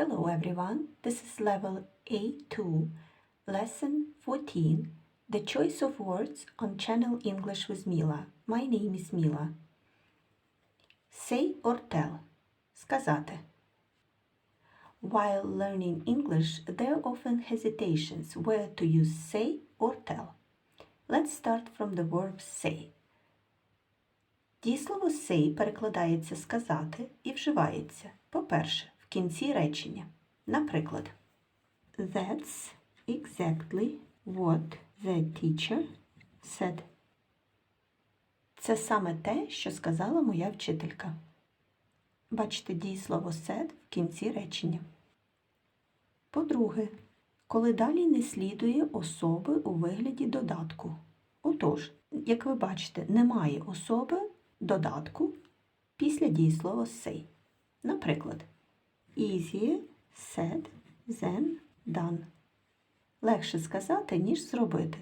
Hello everyone, this is level A2, lesson 14, the choice of words on channel English with Mila. My name is Mila. Say or tell. Сказати. While learning English, there are often hesitations where to use say or tell. Let's start from the verb say. Дієслово say перекладається сказати і вживається, по-перше, в кінці речення. Наприклад, That's exactly what the teacher said. Це саме те, що сказала моя вчителька. Бачите дієслово said в кінці речення. По-друге, коли далі не слідує особи у вигляді додатку. Отож, як ви бачите, немає особи додатку після дієслова say. Наприклад, easier said than done. Легше сказати, ніж зробити.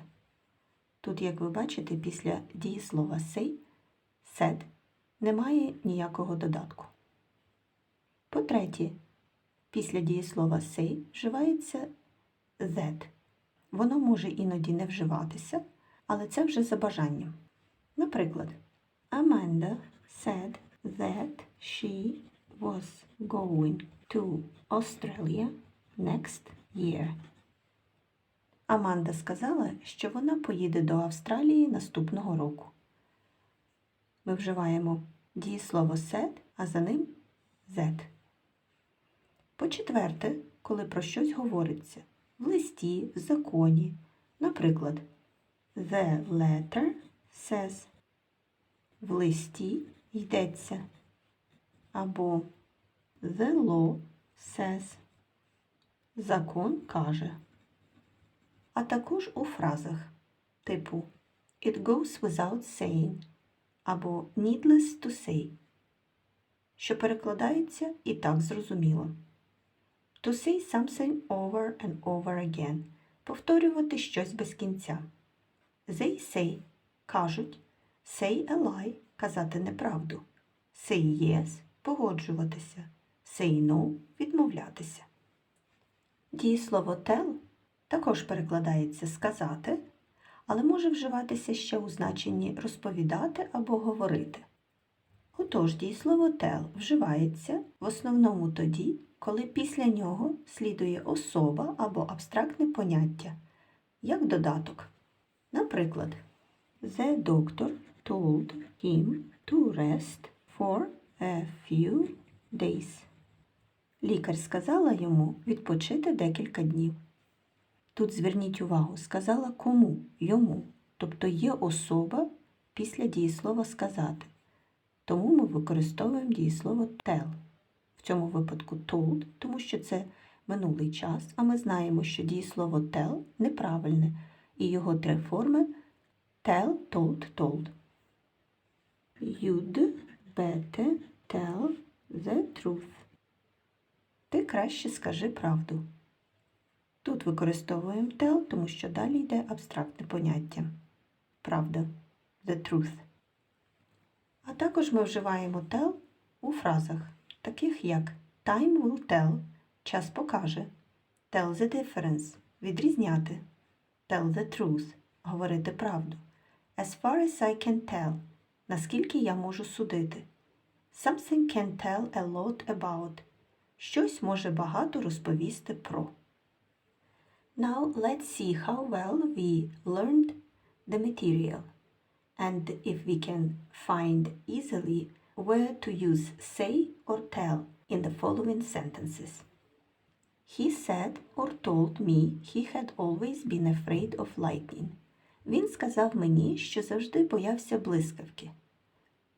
Тут, як ви бачите, після дієслова say, said немає ніякого додатку. По-третє, після дієслова say вживається that. Воно може іноді не вживатися, але це вже за бажанням. Наприклад, Amanda said that she was going to Australia next year. Аманда сказала, що вона поїде до Австралії наступного року. Ми вживаємо дієслово said, а за ним that. По-четверте, коли про щось говориться в листі, в законі. Наприклад, The letter says. В листі йдеться. Або The law says. Закон каже. А також у фразах типу It goes without saying або needless to say, що перекладається і так зрозуміло. To say something over and over again. Повторювати щось без кінця. They say кажуть. Say a lie казати неправду. Say yes погоджуватися. Say відмовлятися. Дієслово tell також перекладається сказати, але може вживатися ще у значенні розповідати або говорити. Отож, дієслово tell вживається в основному тоді, коли після нього слідує особа або абстрактне поняття, як додаток. Наприклад, The doctor told him to rest for a few days. Лікар сказала йому відпочити декілька днів. Тут зверніть увагу, сказала кому? Йому. Тобто є особа після дієслова сказати. Тому ми використовуємо дієслово tell. В цьому випадку told, тому що це минулий час, а ми знаємо, що дієслово tell неправильне, і його три форми tell, told, told. You'd better tell the truth. Ти краще скажи правду. Тут використовуємо tell, тому що далі йде абстрактне поняття. Правда. The truth. А також ми вживаємо tell у фразах, таких як time will tell час покаже, tell the difference відрізняти, tell the truth говорити правду. As far as I can tell наскільки я можу судити. Something can tell a lot about. Щось може багато розповісти про. Now let's see how well we learned the material and if we can find easily where to use say or tell in the following sentences. He said or told me he had always been afraid of lightning. Він сказав мені, що завжди боявся блискавки.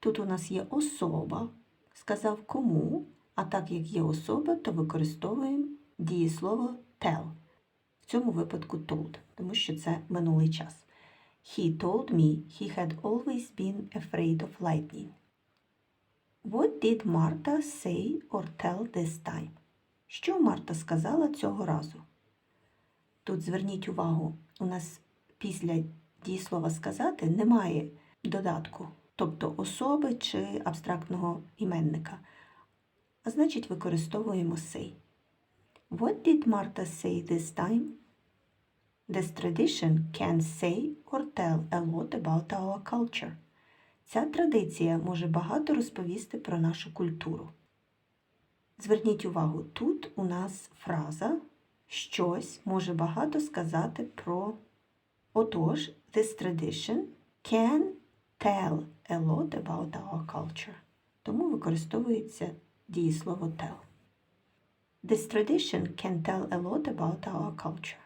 Тут у нас є особа, сказав кому, а так як є особа, то використовуємо дієслово tell. В цьому випадку told, тому що це минулий час. He told me he had always been afraid of lightning. What did Martha say or tell this time? Що Марта сказала цього разу? Тут зверніть увагу, у нас після дієслова сказати немає додатку, тобто особи чи абстрактного іменника. А значить, використовуємо say. What did Marta say this time? This tradition can say or tell a lot about our culture. Ця традиція може багато розповісти про нашу культуру. Зверніть увагу, тут у нас фраза щось може багато сказати про отож, this tradition can tell a lot about our culture. Тому використовується дієслово tell. This tradition can tell a lot about our culture.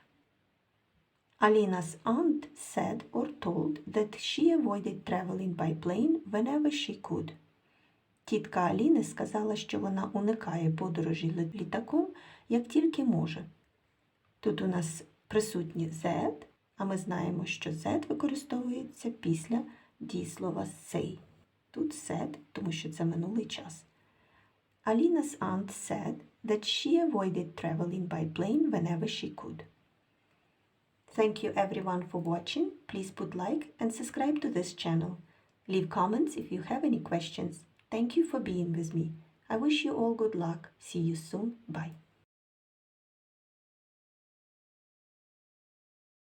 Alina's aunt said or told that she avoided traveling by plane whenever she could. Тітка Аліни сказала, що вона уникає подорожі літаком, як тільки може. Тут у нас присутні Z, а ми знаємо, що Z використовується після дієслова say. Тут said, тому що це минулий час. Alina's aunt said that she avoided traveling by plane whenever she could. Thank you everyone for watching. Please put like and subscribe to this channel. Leave comments if you have any questions. Thank you for being with me. I wish you all good luck. See you soon. Bye.